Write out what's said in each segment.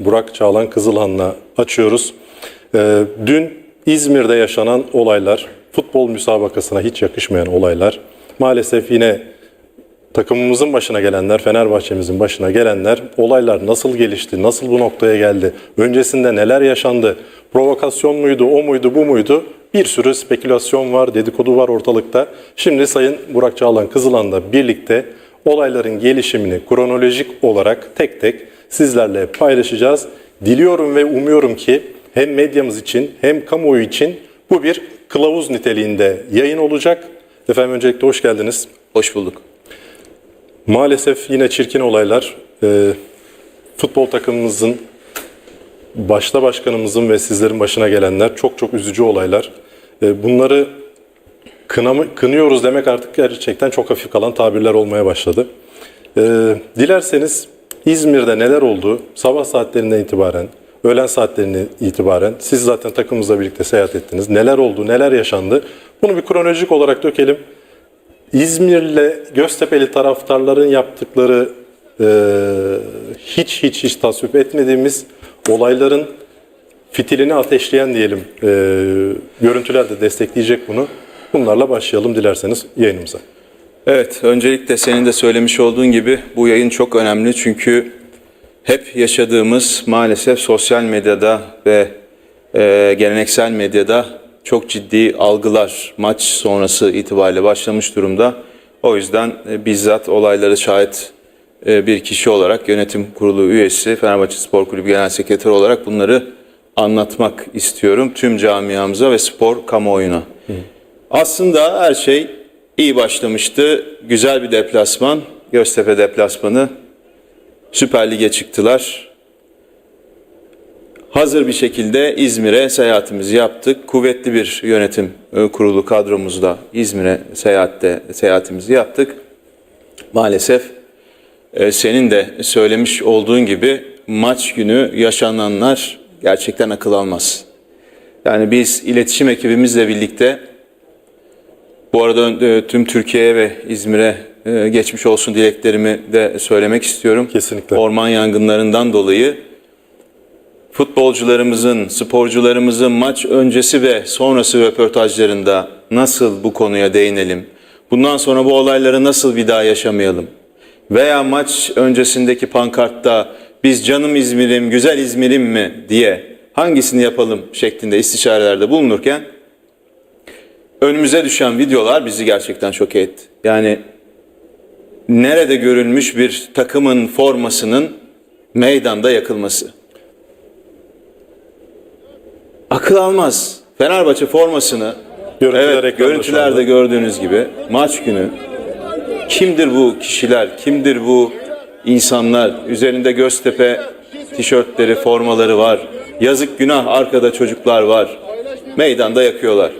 Burak Çağlan Kızılhan'la açıyoruz. Ee, dün İzmir'de yaşanan olaylar, futbol müsabakasına hiç yakışmayan olaylar. Maalesef yine takımımızın başına gelenler, Fenerbahçe'mizin başına gelenler, olaylar nasıl gelişti, nasıl bu noktaya geldi, öncesinde neler yaşandı, provokasyon muydu, o muydu, bu muydu? Bir sürü spekülasyon var, dedikodu var ortalıkta. Şimdi Sayın Burak Çağlan Kızılan'la birlikte olayların gelişimini kronolojik olarak tek tek sizlerle paylaşacağız. Diliyorum ve umuyorum ki hem medyamız için hem kamuoyu için bu bir kılavuz niteliğinde yayın olacak. Efendim öncelikle hoş geldiniz. Hoş bulduk. Maalesef yine çirkin olaylar. Ee, futbol takımımızın, başta başkanımızın ve sizlerin başına gelenler çok çok üzücü olaylar. Ee, bunları kınamı, kınıyoruz demek artık gerçekten çok hafif kalan tabirler olmaya başladı. Ee, dilerseniz İzmir'de neler oldu sabah saatlerinden itibaren, öğlen saatlerine itibaren siz zaten takımımızla birlikte seyahat ettiniz. Neler oldu, neler yaşandı? Bunu bir kronolojik olarak dökelim. İzmir'le Göztepe'li taraftarların yaptıkları e, hiç hiç hiç tasvip etmediğimiz olayların fitilini ateşleyen diyelim e, görüntüler de destekleyecek bunu. Bunlarla başlayalım dilerseniz yayınımıza. Evet, öncelikle senin de söylemiş olduğun gibi bu yayın çok önemli çünkü hep yaşadığımız maalesef sosyal medyada ve e, geleneksel medyada çok ciddi algılar maç sonrası itibariyle başlamış durumda. O yüzden e, bizzat olayları şahit e, bir kişi olarak yönetim kurulu üyesi, Fenerbahçe Spor Kulübü Genel Sekreteri olarak bunları anlatmak istiyorum tüm camiamıza ve spor kamuoyuna. Aslında her şey iyi başlamıştı. Güzel bir deplasman, Göztepe deplasmanı. Süper Lig'e çıktılar. Hazır bir şekilde İzmir'e seyahatimizi yaptık. Kuvvetli bir yönetim e, kurulu kadromuzla İzmir'e seyahatte seyahatimizi yaptık. Maalesef e, senin de söylemiş olduğun gibi maç günü yaşananlar gerçekten akıl almaz. Yani biz iletişim ekibimizle birlikte bu arada e, tüm Türkiye'ye ve İzmir'e e, geçmiş olsun dileklerimi de söylemek istiyorum. Kesinlikle. Orman yangınlarından dolayı futbolcularımızın, sporcularımızın maç öncesi ve sonrası röportajlarında nasıl bu konuya değinelim? Bundan sonra bu olayları nasıl bir daha yaşamayalım? Veya maç öncesindeki pankartta biz canım İzmir'im, güzel İzmir'im mi diye hangisini yapalım şeklinde istişarelerde bulunurken önümüze düşen videolar bizi gerçekten şok etti. Yani nerede görülmüş bir takımın formasının meydanda yakılması. Akıl almaz. Fenerbahçe formasını Görüntüler evet, görüntülerde gördüğünüz gibi maç günü kimdir bu kişiler, kimdir bu insanlar? Üzerinde Göztepe tişörtleri, formaları var. Yazık günah arkada çocuklar var. Meydanda yakıyorlar.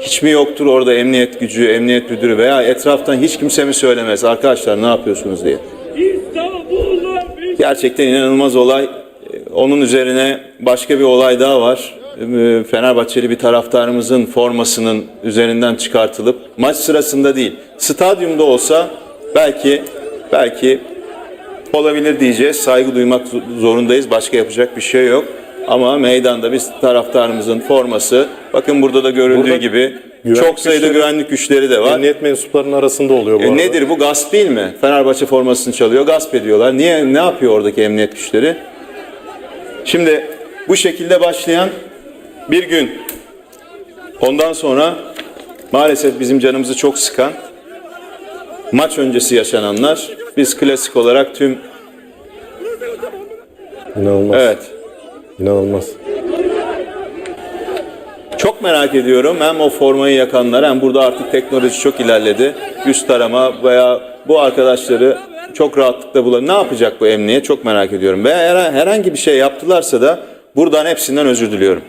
Hiç mi yoktur orada emniyet gücü, emniyet müdürü veya etraftan hiç kimse mi söylemez arkadaşlar ne yapıyorsunuz diye. Gerçekten inanılmaz olay. Ee, Onun üzerine başka bir olay daha var. Ee, Fenerbahçeli bir taraftarımızın formasının üzerinden çıkartılıp maç sırasında değil, stadyumda olsa belki belki olabilir diyeceğiz. Saygı duymak zorundayız. Başka yapacak bir şey yok. Ama meydanda biz taraftarımızın forması, bakın burada da görüldüğü Burada gibi güvenlik çok sayıda güçleri- güvenlik güçleri de var. Emniyet mensuplarının arasında oluyor bu E arada. nedir bu gasp değil mi? Fenerbahçe formasını çalıyor, gasp ediyorlar. Niye ne yapıyor oradaki emniyet güçleri? Şimdi bu şekilde başlayan bir gün. Ondan sonra maalesef bizim canımızı çok sıkan maç öncesi yaşananlar. Biz klasik olarak tüm İnanılmaz. evet İnanılmaz. Çok merak ediyorum hem o formayı yakanlar hem burada artık teknoloji çok ilerledi. Yüz tarama veya bu arkadaşları çok rahatlıkla bulan ne yapacak bu emniyet çok merak ediyorum. Her- herhangi bir şey yaptılarsa da buradan hepsinden özür diliyorum.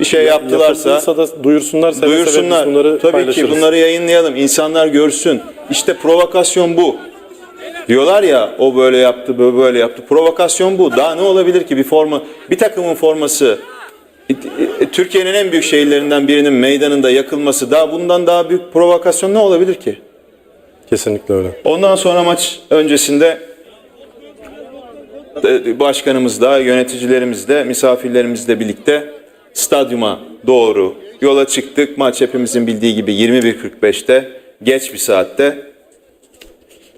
Bir şey yaptılarsa da duyursunlar. Seve duyursunlar. bunları Tabii paylaşırız. ki bunları yayınlayalım. İnsanlar görsün. İşte provokasyon bu. Diyorlar ya o böyle yaptı, böyle böyle yaptı. Provokasyon bu. Daha ne olabilir ki bir forma, bir takımın forması e, e, Türkiye'nin en büyük şehirlerinden birinin meydanında yakılması daha bundan daha büyük provokasyon ne olabilir ki? Kesinlikle öyle. Ondan sonra maç öncesinde e, başkanımızla, yöneticilerimizle, misafirlerimizle birlikte stadyuma doğru yola çıktık. Maç hepimizin bildiği gibi 21.45'te geç bir saatte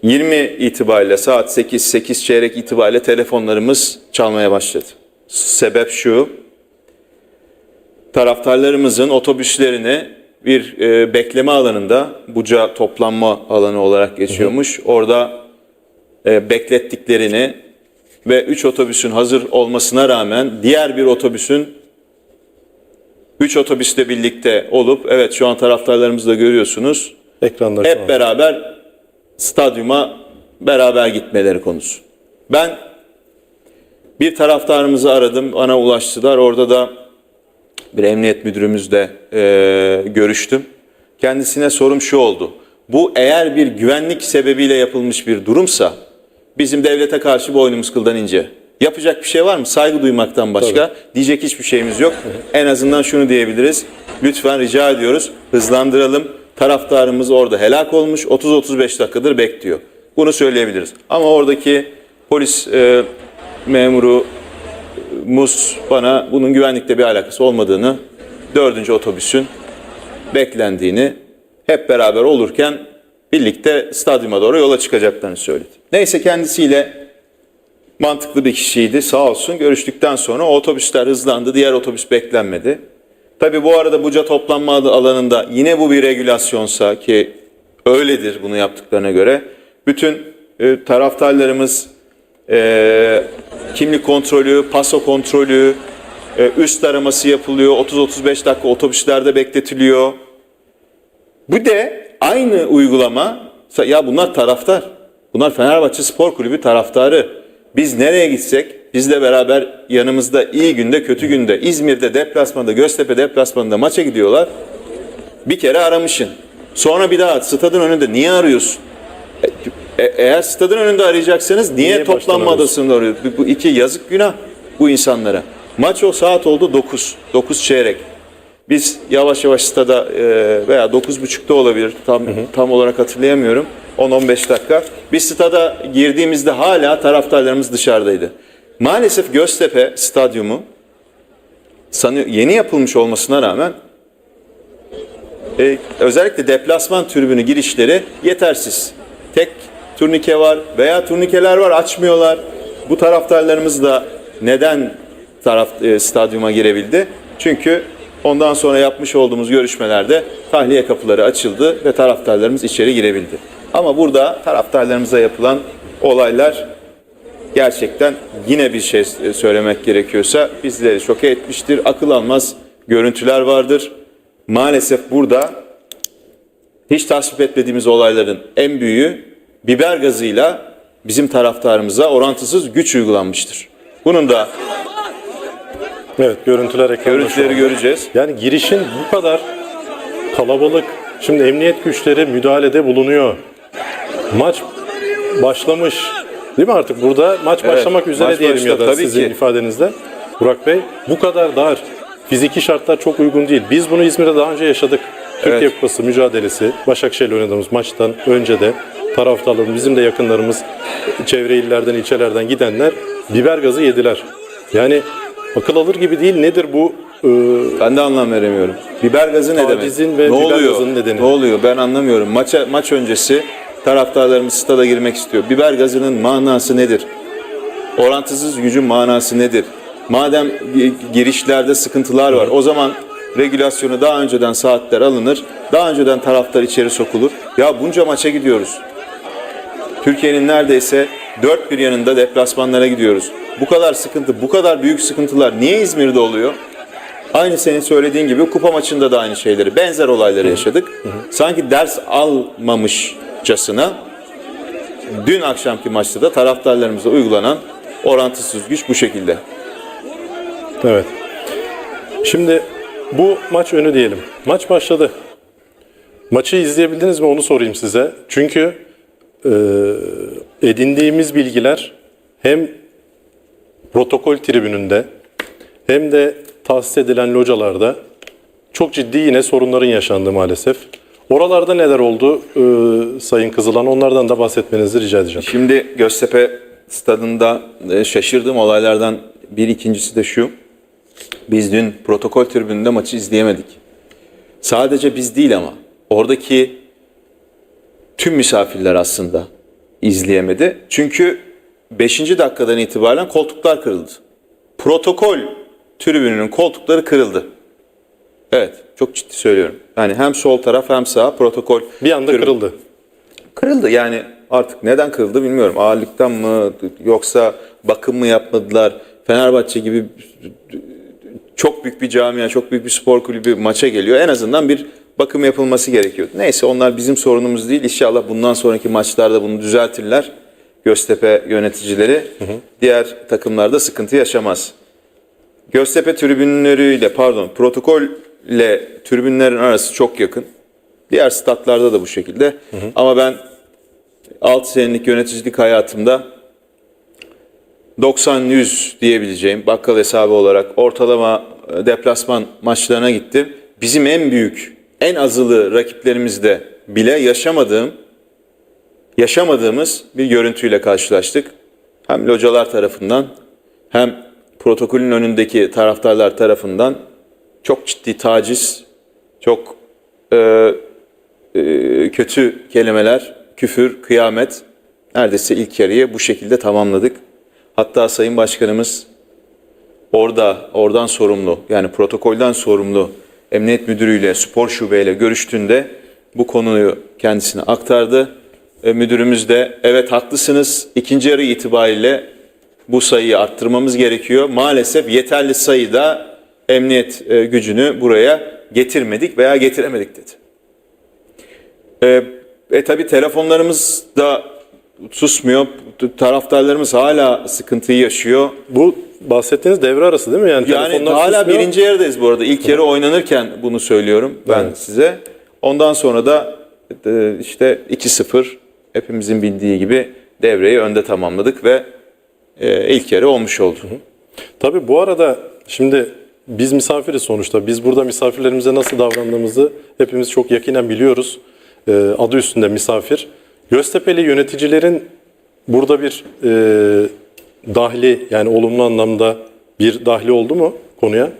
20 itibariyle saat 8 8 çeyrek itibariyle telefonlarımız çalmaya başladı. Sebep şu. Taraftarlarımızın otobüslerini bir e, bekleme alanında Buca toplanma alanı olarak geçiyormuş. Orada e, beklettiklerini ve 3 otobüsün hazır olmasına rağmen diğer bir otobüsün 3 otobüsle birlikte olup evet şu an taraftarlarımızı da görüyorsunuz. Ekranlar Hep beraber stadyuma beraber gitmeleri konusu. Ben bir taraftarımızı aradım, bana ulaştılar. Orada da bir emniyet müdürümüzle e, görüştüm. Kendisine sorum şu oldu. Bu eğer bir güvenlik sebebiyle yapılmış bir durumsa bizim devlete karşı boynumuz kıldan ince. Yapacak bir şey var mı? Saygı duymaktan başka diyecek hiçbir şeyimiz yok. En azından şunu diyebiliriz. Lütfen rica ediyoruz hızlandıralım. Taraftarımız orada helak olmuş 30-35 dakikadır bekliyor. Bunu söyleyebiliriz. Ama oradaki polis e, memuru Mus bana bunun güvenlikle bir alakası olmadığını, dördüncü otobüsün beklendiğini, hep beraber olurken birlikte stadyuma doğru yola çıkacaklarını söyledi. Neyse kendisiyle mantıklı bir kişiydi sağ olsun. Görüştükten sonra otobüsler hızlandı, diğer otobüs beklenmedi. Tabi bu arada Buca toplanma alanında yine bu bir regülasyonsa ki öyledir bunu yaptıklarına göre bütün e, taraftarlarımız e, kimlik kontrolü, paso kontrolü, e, üst araması yapılıyor. 30-35 dakika otobüslerde bekletiliyor. Bu de aynı uygulama, ya bunlar taraftar. Bunlar Fenerbahçe Spor Kulübü taraftarı. Biz nereye gitsek, bizle beraber yanımızda iyi günde kötü günde, İzmir'de deplasmanda, Göztepe deplasmanında maça gidiyorlar. Bir kere aramışsın. Sonra bir daha stadın önünde niye arıyorsun? E- eğer stadın önünde arayacaksanız niye, Niye toplanma adasında arıyor? Bu, iki yazık günah bu insanlara. Maç o saat oldu 9. 9 çeyrek. Biz yavaş yavaş stada e, veya 9.30'da olabilir tam tam olarak hatırlayamıyorum. 10-15 dakika. Biz stada girdiğimizde hala taraftarlarımız dışarıdaydı. Maalesef Göztepe stadyumu yeni yapılmış olmasına rağmen e, özellikle deplasman tribünü girişleri yetersiz. Tek turnike var veya turnikeler var açmıyorlar. Bu taraftarlarımız da neden taraf e, stadyuma girebildi? Çünkü ondan sonra yapmış olduğumuz görüşmelerde tahliye kapıları açıldı ve taraftarlarımız içeri girebildi. Ama burada taraftarlarımıza yapılan olaylar gerçekten yine bir şey söylemek gerekiyorsa bizleri şoke etmiştir. Akıl almaz görüntüler vardır. Maalesef burada hiç tasvip etmediğimiz olayların en büyüğü biber gazıyla bizim taraftarımıza orantısız güç uygulanmıştır. Bunun da Evet görüntüler ekranda görüntüleri göreceğiz. Yani girişin bu kadar kalabalık. Şimdi emniyet güçleri müdahalede bulunuyor. Maç başlamış. Değil mi artık burada maç Evet, başlamak üzere maç diyelim ya başladı, da tabii sizin ki. ifadenizle. Burak Bey bu kadar dar. Fiziki şartlar çok uygun değil. Biz bunu İzmir'de daha önce yaşadık. Türkiye Evet. Kupası mücadelesi Başakşehir'le oynadığımız maçtan önce de taraftarlarımız, bizim de yakınlarımız çevre illerden, ilçelerden gidenler biber gazı yediler. Yani akıl alır gibi değil. Nedir bu? Ee, Ben de anlam veremiyorum. Biber gazı ne demek? Ve ne biber oluyor? gazının nedeni. Ne oluyor? Ben anlamıyorum. Maça maç öncesi taraftarlarımız stada girmek istiyor. Biber gazının manası nedir? Orantısız gücün manası nedir? Madem gi- girişlerde sıkıntılar var, o zaman regülasyonu daha önceden saatler alınır. Daha önceden taraftar içeri sokulur. Ya bunca maça gidiyoruz. Türkiye'nin neredeyse dört bir yanında deplasmanlara gidiyoruz. Bu kadar sıkıntı, bu kadar büyük sıkıntılar niye İzmir'de oluyor? Aynı senin söylediğin gibi kupa maçında da aynı şeyleri, benzer olayları yaşadık. Sanki ders almamışçasına dün akşamki maçta da taraftarlarımıza uygulanan orantısız güç bu şekilde. Evet. Şimdi bu maç önü diyelim. Maç başladı. Maçı izleyebildiniz mi onu sorayım size. Çünkü e, edindiğimiz bilgiler hem protokol tribününde hem de tahsis edilen localarda çok ciddi yine sorunların yaşandığı maalesef. Oralarda neler oldu e, Sayın Kızılan? Onlardan da bahsetmenizi rica edeceğim. Şimdi Göztepe stadında e, şaşırdığım olaylardan bir ikincisi de şu. Biz dün protokol tribününde maçı izleyemedik. Sadece biz değil ama oradaki tüm misafirler aslında izleyemedi. Çünkü 5. dakikadan itibaren koltuklar kırıldı. Protokol tribününün koltukları kırıldı. Evet, çok ciddi söylüyorum. Yani hem sol taraf hem sağ protokol Bir anda tribün- kırıldı. Kırıldı yani artık neden kırıldı bilmiyorum. Ağırlıktan mı yoksa bakım mı yapmadılar? Fenerbahçe gibi çok büyük bir camia, çok büyük bir spor kulübü maça geliyor. En azından bir bakım yapılması gerekiyor. Neyse onlar bizim sorunumuz değil. İnşallah bundan sonraki maçlarda bunu düzeltirler. Göztepe yöneticileri. Diğer takımlarda sıkıntı yaşamaz. Göztepe tribünleriyle pardon protokolle tribünlerin arası çok yakın. Diğer statlarda da bu şekilde. Ama ben 6 senelik yöneticilik hayatımda 90-100 diyebileceğim bakkal hesabı olarak ortalama e, deplasman maçlarına gittim. Bizim en büyük, en azılı rakiplerimizde bile yaşamadığım, yaşamadığımız bir görüntüyle karşılaştık. Hem localar tarafından hem protokolün önündeki taraftarlar tarafından çok ciddi taciz, çok e, e, kötü kelimeler, küfür, kıyamet neredeyse ilk yarıyı bu şekilde tamamladık. Hatta Sayın Başkanımız orada oradan sorumlu yani protokolden sorumlu emniyet müdürüyle spor şubeyle görüştüğünde bu konuyu kendisine aktardı. E, müdürümüz de evet haklısınız ikinci yarı itibariyle bu sayıyı arttırmamız gerekiyor. Maalesef yeterli sayıda emniyet e, gücünü buraya getirmedik veya getiremedik dedi. E, e tabi telefonlarımız da susmuyor. Taraftarlarımız hala sıkıntıyı yaşıyor. Bu bahsettiğiniz devre arası değil mi? Yani, Yani hala susmuyor. birinci yarıdayız bu arada. İlk yarı oynanırken bunu söylüyorum ben Evet. size. Ondan sonra da e, işte 2-0 hepimizin bildiği gibi devreyi önde tamamladık ve e, ilk yarı olmuş oldu. Tabii bu arada şimdi biz misafiriz sonuçta. Biz burada misafirlerimize nasıl davrandığımızı hepimiz çok yakinen biliyoruz. Ee, adı üstünde misafir. Göztepe'li yöneticilerin burada bir e, dahli yani olumlu anlamda bir dahli oldu mu konuya?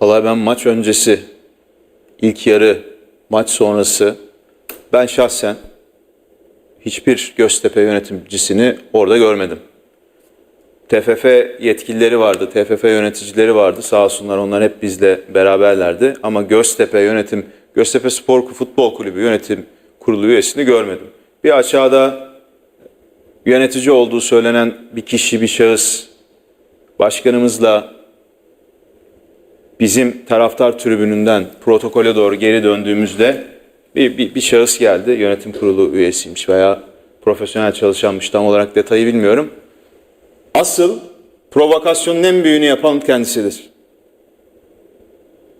Vallahi ben maç öncesi, ilk yarı, maç sonrası ben şahsen hiçbir Göztepe yöneticisini orada görmedim. TFF yetkilileri vardı, TFF yöneticileri vardı. Sağ olsunlar onlar hep bizle beraberlerdi. Ama Göztepe yönetim, Göztepe Spor Futbol Kulübü yönetim kurulu üyesini görmedim. Bir aşağıda yönetici olduğu söylenen bir kişi, bir şahıs başkanımızla bizim taraftar tribününden protokole doğru geri döndüğümüzde bir, bir, bir şahıs geldi. Yönetim kurulu üyesiymiş veya profesyonel çalışanmış tam olarak detayı bilmiyorum. Asıl provokasyonun en büyüğünü yapan kendisidir.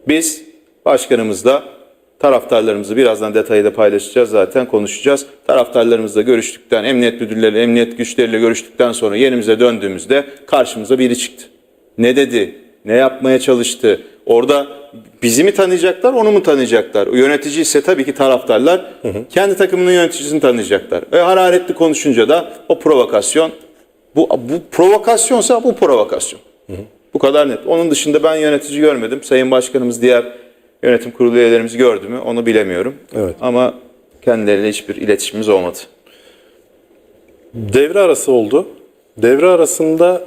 Biz başkanımızla taraftarlarımızı birazdan detayı da paylaşacağız zaten konuşacağız. Taraftarlarımızla görüştükten, emniyet müdürleri, emniyet güçleriyle görüştükten sonra yerimize döndüğümüzde karşımıza biri çıktı. Ne dedi? Ne yapmaya çalıştı? Orada bizi mi tanıyacaklar, onu mu tanıyacaklar? O yönetici ise tabii ki taraftarlar kendi takımının yöneticisini tanıyacaklar. Ve hararetli konuşunca da o provokasyon, bu, bu provokasyonsa bu provokasyon. Bu kadar net. Onun dışında ben yönetici görmedim. Sayın Başkanımız diğer yönetim kurulu üyelerimizi gördü mü onu bilemiyorum. Evet. Ama kendileriyle hiçbir iletişimimiz olmadı. Devre arası oldu. Devre arasında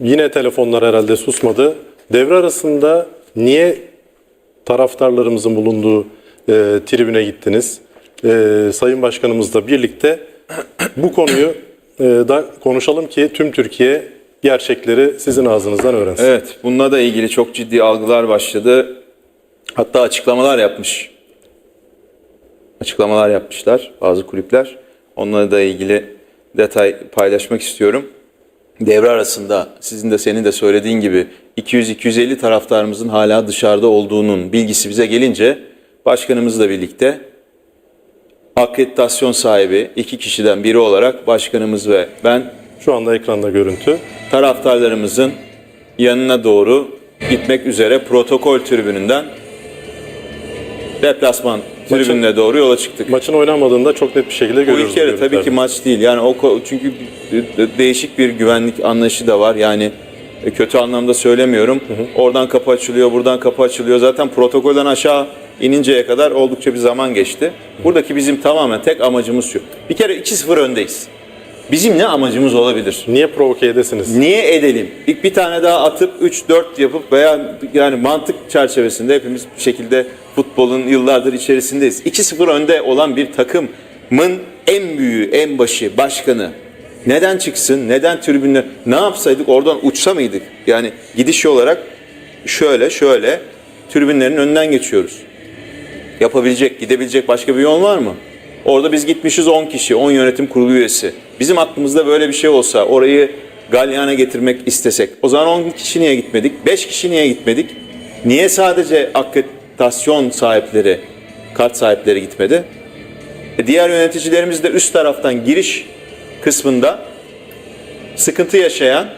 yine telefonlar herhalde susmadı. Devre arasında niye taraftarlarımızın bulunduğu e, tribüne gittiniz? E, Sayın Başkanımızla birlikte bu konuyu da konuşalım ki tüm Türkiye gerçekleri sizin ağzınızdan öğrensin. Evet, bununla da ilgili çok ciddi algılar başladı. Hatta açıklamalar yapmış. Açıklamalar yapmışlar bazı kulüpler. Onlarla da ilgili detay paylaşmak istiyorum. Devre arasında sizin de senin de söylediğin gibi 200-250 taraftarımızın hala dışarıda olduğunun bilgisi bize gelince başkanımızla birlikte akreditasyon sahibi iki kişiden biri olarak başkanımız ve ben Şu anda ekranda görüntü. taraftarlarımızın yanına doğru gitmek üzere protokol tribününden deplasman tribününe doğru yola çıktık. Maçın oynanmadığında çok net bir şekilde Bu görüyoruz. ilk yarı bu tabii ki maç değil. Yani o ko- çünkü de- değişik bir güvenlik anlayışı da var. Yani e, kötü anlamda söylemiyorum. Oradan kapı açılıyor, buradan kapı açılıyor. Zaten protokolden aşağı ininceye kadar oldukça bir zaman geçti. Buradaki bizim tamamen tek amacımız şu. Bir kere 2-0 öndeyiz. Bizim ne amacımız olabilir? Niye provoke edesiniz? Niye edelim? İlk bir tane daha atıp 3-4 yapıp veya yani mantık çerçevesinde hepimiz bir şekilde futbolun yıllardır içerisindeyiz. 2-0 önde olan bir takımın en büyüğü, en başı, başkanı neden çıksın? Neden tribünler? Ne yapsaydık? Oradan uçsa mıydık? Yani gidiş olarak şöyle şöyle tribünlerin önünden geçiyoruz. Yapabilecek, gidebilecek başka bir yol var mı? Orada biz gitmişiz 10 kişi, 10 yönetim kurulu üyesi. Bizim aklımızda böyle bir şey olsa, orayı galyana getirmek istesek, o zaman 10 kişi niye gitmedik? 5 kişi niye gitmedik? Niye sadece akreditasyon sahipleri, kart sahipleri gitmedi? E diğer yöneticilerimiz de üst taraftan giriş kısmında sıkıntı yaşayan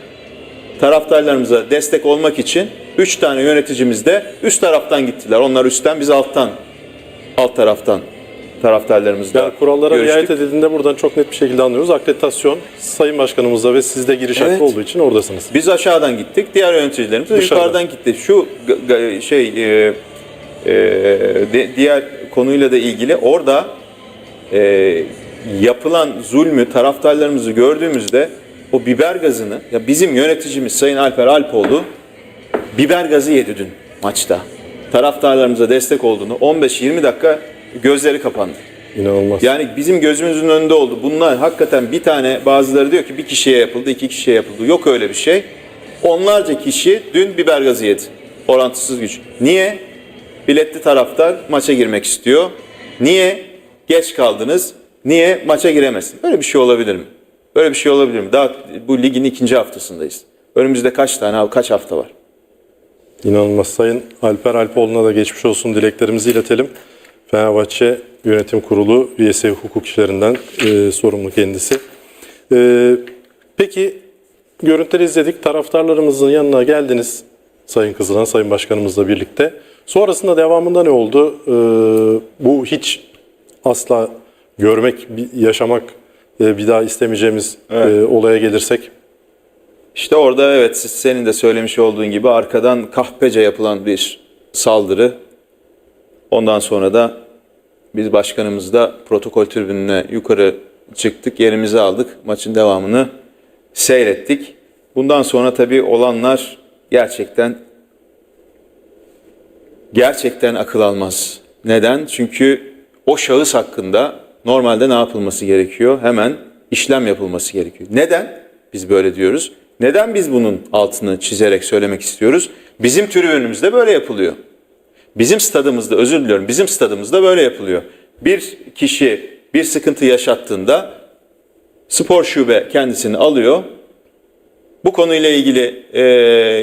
taraftarlarımıza destek olmak için 3 tane yöneticimiz de üst taraftan gittiler. Onlar üstten biz alttan alt taraftan taraftarlarımızla Yani kurallara görüştük. riayet edildiğinde buradan çok net bir şekilde anlıyoruz. Akreditasyon Sayın Başkanımızda ve sizde giriş Evet. hakkı olduğu için oradasınız. Biz aşağıdan gittik. Diğer yöneticilerimiz de yukarıdan gitti. Şu şey e, e, de- diğer konuyla da ilgili orada e, yapılan zulmü taraftarlarımızı gördüğümüzde o biber gazını ya bizim yöneticimiz Sayın Alper Alpoğlu biber gazı yedi dün maçta. Taraftarlarımıza destek olduğunu 15-20 dakika gözleri kapandı. İnanılmaz. Yani bizim gözümüzün önünde oldu. Bunlar hakikaten bir tane bazıları diyor ki bir kişiye yapıldı, iki kişiye yapıldı. Yok öyle bir şey. Onlarca kişi dün biber gazı yedi. Orantısız güç. Niye? Biletli taraftar maça girmek istiyor. Niye? Geç kaldınız. Niye? Maça giremezsin. Böyle bir şey olabilir mi? Böyle bir şey olabilir mi? Daha bu ligin ikinci haftasındayız. Önümüzde kaç tane, kaç hafta var? İnanılmaz. Sayın Alper Alpoğlu'na da geçmiş olsun dileklerimizi iletelim. Fenerbahçe Yönetim Kurulu üyesi hukuk işlerinden e, sorumlu kendisi. E, peki görüntüleri izledik. Taraftarlarımızın yanına geldiniz. Sayın Kızılan, Sayın Başkanımızla birlikte. Sonrasında devamında ne oldu? E, bu hiç asla görmek, yaşamak, e, bir daha istemeyeceğimiz e, olaya gelirsek İşte orada evet senin de söylemiş olduğun gibi arkadan kahpece yapılan bir saldırı. Ondan sonra da biz başkanımızla protokol tribününe yukarı çıktık, yerimizi aldık. Maçın devamını seyrettik. Bundan sonra tabii olanlar gerçekten gerçekten akıl almaz. Neden? Çünkü o şahıs hakkında normalde ne yapılması gerekiyor? Hemen işlem yapılması gerekiyor. Neden biz böyle diyoruz? Neden biz bunun altını çizerek söylemek istiyoruz? Bizim tribünümüzde böyle yapılıyor. Bizim stadımızda, özür diliyorum, bizim stadımızda böyle yapılıyor. Bir kişi bir sıkıntı yaşattığında spor şube kendisini alıyor, bu konuyla ilgili e,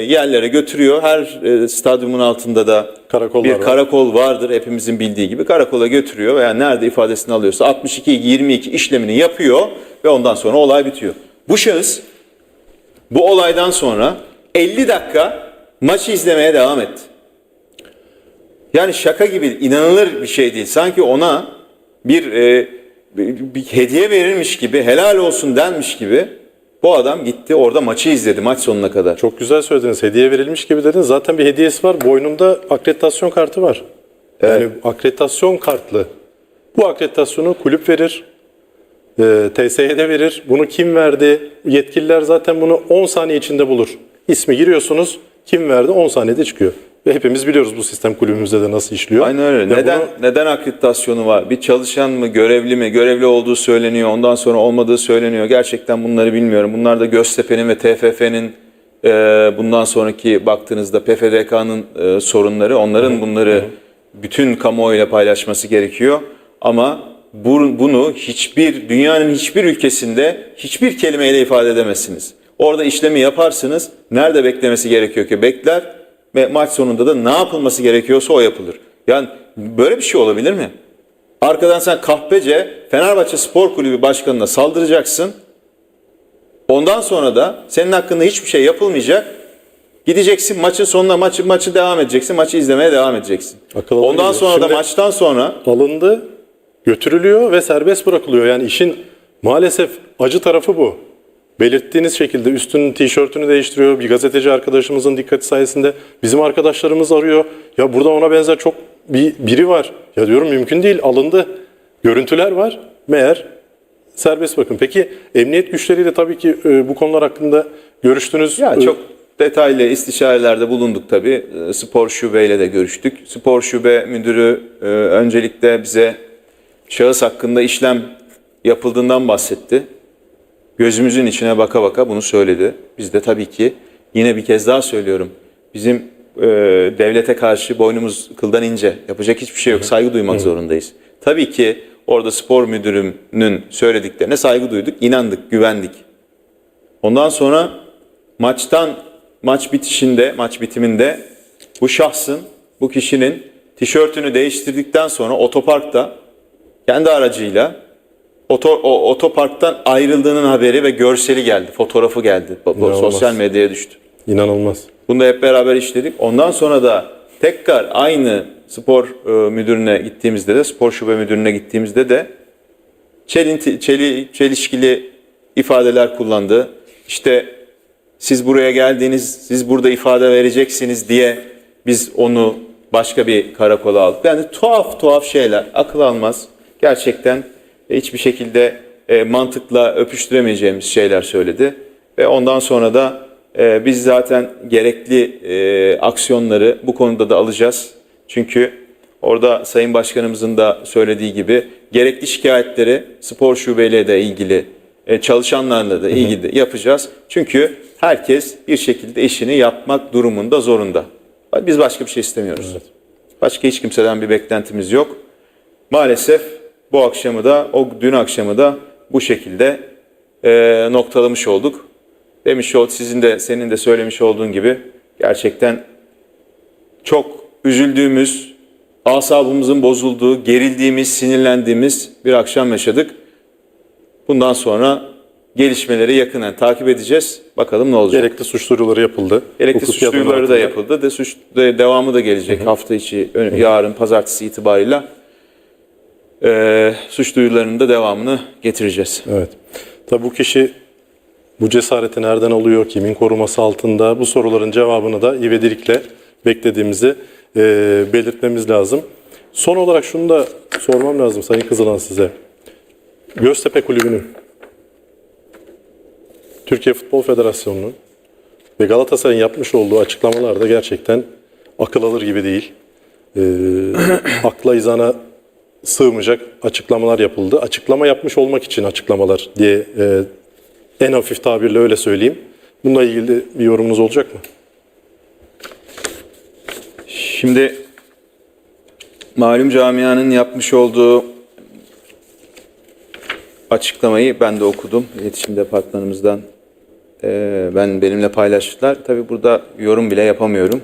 yerlere götürüyor. Her e, stadyumun altında da Karakollar bir var. karakol vardır hepimizin bildiği gibi. Karakola götürüyor veya nerede ifadesini alıyorsa 62-22 işlemini yapıyor ve ondan sonra olay bitiyor. Bu şahıs bu olaydan sonra 50 dakika maçı izlemeye devam etti. Yani şaka gibi inanılır bir şey değil. Sanki ona bir, e, bir, bir hediye verilmiş gibi, helal olsun denmiş gibi bu adam gitti orada maçı izledi maç sonuna kadar. Çok güzel söylediniz. Hediye verilmiş gibi dediniz. Zaten bir hediyesi var. Boynunda akreditasyon kartı var. Yani akreditasyon kartlı. Bu akreditasyonu kulüp verir. E, TSE'de verir. Bunu kim verdi? Yetkililer zaten bunu 10 saniye içinde bulur. İsmi giriyorsunuz. Kim verdi? 10 saniyede çıkıyor. Ve hepimiz biliyoruz bu sistem kulübümüzde de nasıl işliyor. Aynen öyle. Ve Neden bunu- neden akreditasyonu var? Bir çalışan mı, görevli mi? Görevli olduğu söyleniyor. Ondan sonra olmadığı söyleniyor. Gerçekten bunları bilmiyorum. Bunlar da Göztepe'nin ve TFF'nin e, bundan sonraki baktığınızda PFDK'nın e, sorunları. Onların bunları bütün kamuoyuyla paylaşması gerekiyor. Ama bunu hiçbir dünyanın hiçbir ülkesinde hiçbir kelimeyle ifade edemezsiniz. Orada işlemi yaparsınız. Nerede beklemesi gerekiyor ki bekler ve maç sonunda da ne yapılması gerekiyorsa o yapılır. Yani böyle bir şey olabilir mi? Arkadan sen kahpece Fenerbahçe Spor Kulübü Başkanı'na saldıracaksın. Ondan sonra da senin hakkında hiçbir şey yapılmayacak. Gideceksin maçın sonuna maçı maçı devam edeceksin. Maçı izlemeye devam edeceksin. Akıl Ondan sonra da Şimdi- maçtan sonra alındı, götürülüyor ve serbest bırakılıyor. Yani işin maalesef acı tarafı bu. Belirttiğiniz şekilde üstünün tişörtünü değiştiriyor. Bir gazeteci arkadaşımızın dikkati sayesinde bizim arkadaşlarımız arıyor. Ya burada ona benzer çok bir biri var. Ya diyorum mümkün değil alındı. Görüntüler var. Meğer serbest bakın. Peki emniyet güçleriyle tabii ki e, bu konular hakkında görüştünüz. Ya E, çok detaylı istişarelerde bulunduk tabii. Ee, Spor şubeyle de görüştük. Spor şube müdürü e, öncelikle bize şahıs hakkında işlem yapıldığından bahsetti. Gözümüzün içine baka baka bunu söyledi. Biz de tabii ki yine bir kez daha söylüyorum. Bizim e, devlete karşı boynumuz kıldan ince. Yapacak hiçbir şey yok. Saygı duymak zorundayız. Tabii ki orada spor müdürünün söylediklerine saygı duyduk, inandık, güvendik. Ondan sonra maçtan maç bitişinde, maç bitiminde bu şahsın, bu kişinin tişörtünü değiştirdikten sonra otoparkta kendi aracıyla oto, o, otoparktan ayrıldığının haberi ve görseli geldi, fotoğrafı geldi. İnanılmaz. Sosyal medyaya düştü. İnanılmaz. Bunu da hep beraber işledik. Ondan sonra da tekrar aynı spor e, müdürüne gittiğimizde de, spor şube müdürüne gittiğimizde de çelinti, çeli, çelişkili ifadeler kullandı. İşte siz buraya geldiniz, siz burada ifade vereceksiniz diye biz onu başka bir karakola aldık. Yani tuhaf tuhaf şeyler, akıl almaz. Gerçekten hiçbir şekilde e, mantıkla öpüştüremeyeceğimiz şeyler söyledi. Ve ondan sonra da e, biz zaten gerekli e, aksiyonları bu konuda da alacağız. Çünkü orada Sayın Başkanımızın da söylediği gibi gerekli şikayetleri spor şubeyle de ilgili e, çalışanlarla da ilgili de yapacağız. Çünkü herkes bir şekilde işini yapmak durumunda zorunda. Biz başka bir şey istemiyoruz. Başka hiç kimseden bir beklentimiz yok. Maalesef bu akşamı da, o dün akşamı da bu şekilde e, noktalamış olduk. Demiş ol, sizin de senin de söylemiş olduğun gibi gerçekten çok üzüldüğümüz, asabımızın bozulduğu, gerildiğimiz, sinirlendiğimiz bir akşam yaşadık. Bundan sonra gelişmeleri yakından takip edeceğiz. Bakalım ne olacak. Gerekli suç duyuruları yapıldı. Gerekli Hukuki suç duyuruları da yapıldı. De suç de devamı da gelecek hafta içi, ön- yarın pazartesi itibarıyla. Ee, suç duyurularının da devamını getireceğiz. Evet. Tabii bu kişi bu cesareti nereden alıyor, kimin koruması altında bu soruların cevabını da ivedilikle beklediğimizi e, belirtmemiz lazım. Son olarak şunu da sormam lazım Sayın Kızılan size. Göztepe Kulübü'nün, Türkiye Futbol Federasyonu'nun ve Galatasaray'ın yapmış olduğu açıklamalar da gerçekten akıl alır gibi değil. E, akla izana sığmayacak açıklamalar yapıldı. Açıklama yapmış olmak için açıklamalar diye e, en hafif tabirle öyle söyleyeyim. Bununla ilgili bir yorumunuz olacak mı? Şimdi malum camianın yapmış olduğu açıklamayı ben de okudum. İletişim departmanımızdan eee, ben benimle paylaştılar. Tabii burada yorum bile yapamıyorum.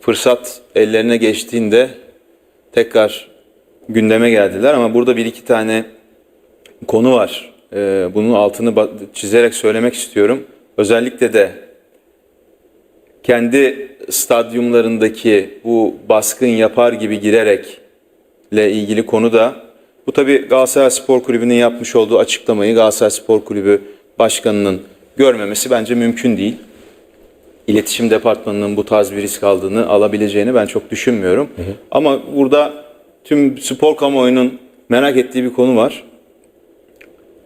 Fırsat ellerine geçtiğinde tekrar gündeme geldiler ama burada bir iki tane konu var. Eee, bunun altını çizerek söylemek istiyorum. Özellikle de kendi stadyumlarındaki bu baskın yapar gibi girerek ile ilgili konu da bu tabi Galatasaray Spor Kulübü'nün yapmış olduğu açıklamayı Galatasaray Spor Kulübü Başkanı'nın görmemesi bence mümkün değil. İletişim Departmanı'nın bu tarz bir risk aldığını alabileceğini ben çok düşünmüyorum. Ama burada tüm spor kamuoyunun merak ettiği bir konu var.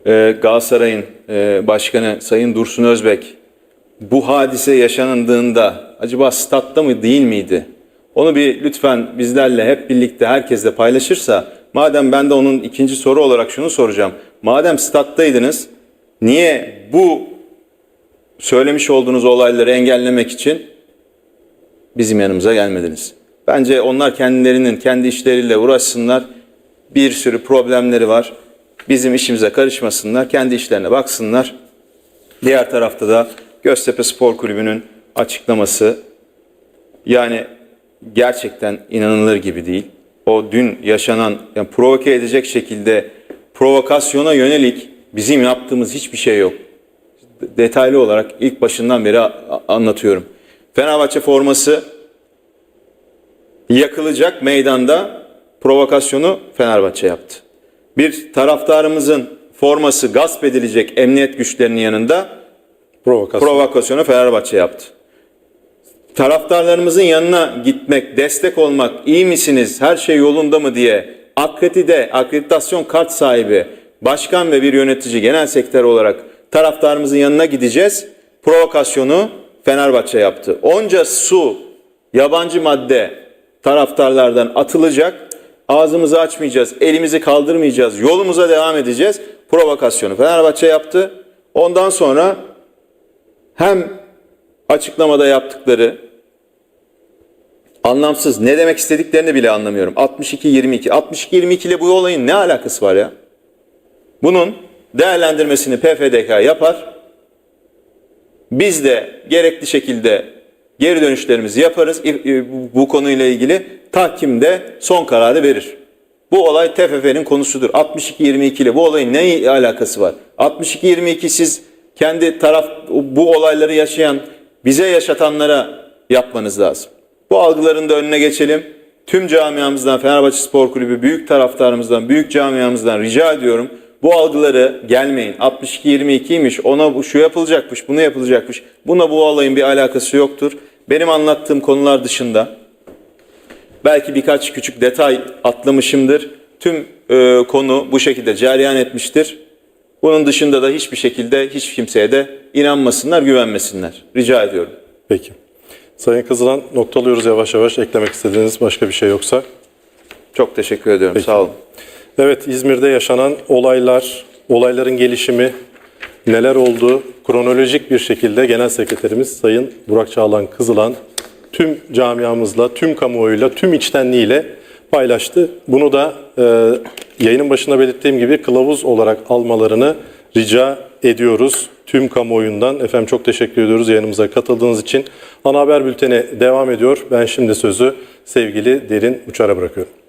Ee, Galatasaray'ın e, başkanı Sayın Dursun Özbek bu hadise yaşanındığında acaba statta mı değil miydi? Onu bir lütfen bizlerle hep birlikte herkesle paylaşırsa madem ben de onun ikinci soru olarak şunu soracağım. Madem stattaydınız niye bu söylemiş olduğunuz olayları engellemek için bizim yanımıza gelmediniz? Bence onlar kendilerinin kendi işleriyle uğraşsınlar. Bir sürü problemleri var. Bizim işimize karışmasınlar. Kendi işlerine baksınlar. Diğer tarafta da Göztepe Spor Kulübü'nün açıklaması yani gerçekten inanılır gibi değil. O dün yaşanan yani provoke edecek şekilde provokasyona yönelik bizim yaptığımız hiçbir şey yok. Detaylı olarak ilk başından beri anlatıyorum. Fenerbahçe forması yakılacak meydanda provokasyonu Fenerbahçe yaptı. Bir taraftarımızın forması gasp edilecek emniyet güçlerinin yanında Provokasyon. provokasyonu Fenerbahçe yaptı. Taraftarlarımızın yanına gitmek, destek olmak, iyi misiniz, her şey yolunda mı diye akredite, akreditasyon kart sahibi, başkan ve bir yönetici, genel sekreter olarak taraftarımızın yanına gideceğiz. Provokasyonu Fenerbahçe yaptı. Onca su, yabancı madde taraftarlardan atılacak. Ağzımızı açmayacağız, elimizi kaldırmayacağız, yolumuza devam edeceğiz. Provokasyonu Fenerbahçe yaptı. Ondan sonra hem açıklamada yaptıkları anlamsız ne demek istediklerini bile anlamıyorum. 62-22. 62-22 ile bu olayın ne alakası var ya? Bunun değerlendirmesini PFDK yapar. Biz de gerekli şekilde geri dönüşlerimizi yaparız. Bu konuyla ilgili tahkimde son kararı verir. Bu olay TFF'nin konusudur. 62-22 ile bu olayın ne alakası var? 62-22 siz kendi taraf bu olayları yaşayan bize yaşatanlara yapmanız lazım. Bu algıların da önüne geçelim. Tüm camiamızdan Fenerbahçe Spor Kulübü büyük taraftarımızdan, büyük camiamızdan rica ediyorum. Bu algıları gelmeyin. 62-22'ymiş, ona bu şu yapılacakmış, bunu yapılacakmış. Buna bu olayın bir alakası yoktur. Benim anlattığım konular dışında belki birkaç küçük detay atlamışımdır. Tüm e, konu bu şekilde cereyan etmiştir. Bunun dışında da hiçbir şekilde hiç kimseye de inanmasınlar, güvenmesinler. Rica ediyorum. Peki. Sayın Kızılan noktalıyoruz yavaş yavaş. Eklemek istediğiniz başka bir şey yoksa. Çok teşekkür ediyorum. Sağ olun. Evet İzmir'de yaşanan olaylar, olayların gelişimi, neler oldu kronolojik bir şekilde Genel Sekreterimiz Sayın Burak Çağlan Kızılan tüm camiamızla, tüm kamuoyuyla, tüm içtenliğiyle paylaştı. Bunu da e, yayının başında belirttiğim gibi kılavuz olarak almalarını rica ediyoruz. Tüm kamuoyundan. Efendim çok teşekkür ediyoruz yayınımıza katıldığınız için. Ana haber bülteni devam ediyor. Ben şimdi sözü sevgili Derin Uçar'a bırakıyorum.